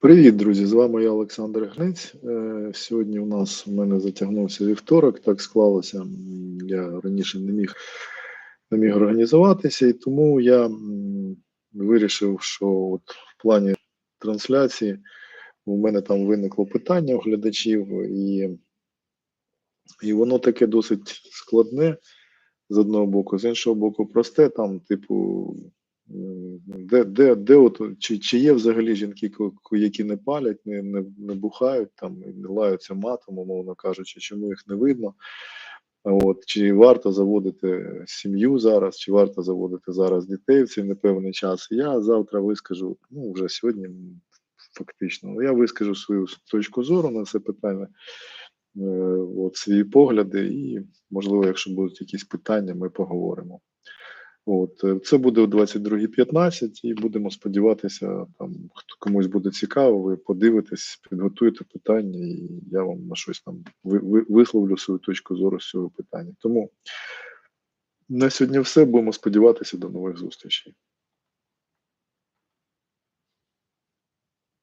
Привіт, друзі! З вами я Олександр Гнець. Е, Сьогодні у нас у мене затягнувся вівторок, так склалося. Я раніше не міг, не міг організуватися, і тому я вирішив, що от в плані трансляції у мене там виникло питання у глядачів, і, і воно таке досить складне з одного боку, з іншого боку, просте. Там, типу, де, де, де от, чи, чи є взагалі жінки, які не палять, не, не, не бухають там, не лаються матом, умовно кажучи, чому їх не видно? От, чи варто заводити сім'ю зараз, чи варто заводити зараз дітей в цей непевний час? Я завтра вискажу, ну вже сьогодні фактично, але я вискажу свою точку зору на це питання, е, от, свої погляди, і можливо, якщо будуть якісь питання, ми поговоримо. От е, це буде о 22.15 і будемо сподіватися, там хто комусь буде цікаво, ви подивитесь, підготуєте питання, і я вам на щось там ви, ви, висловлю свою точку зору з цього питання. Тому на сьогодні все. Будемо сподіватися до нових зустрічей.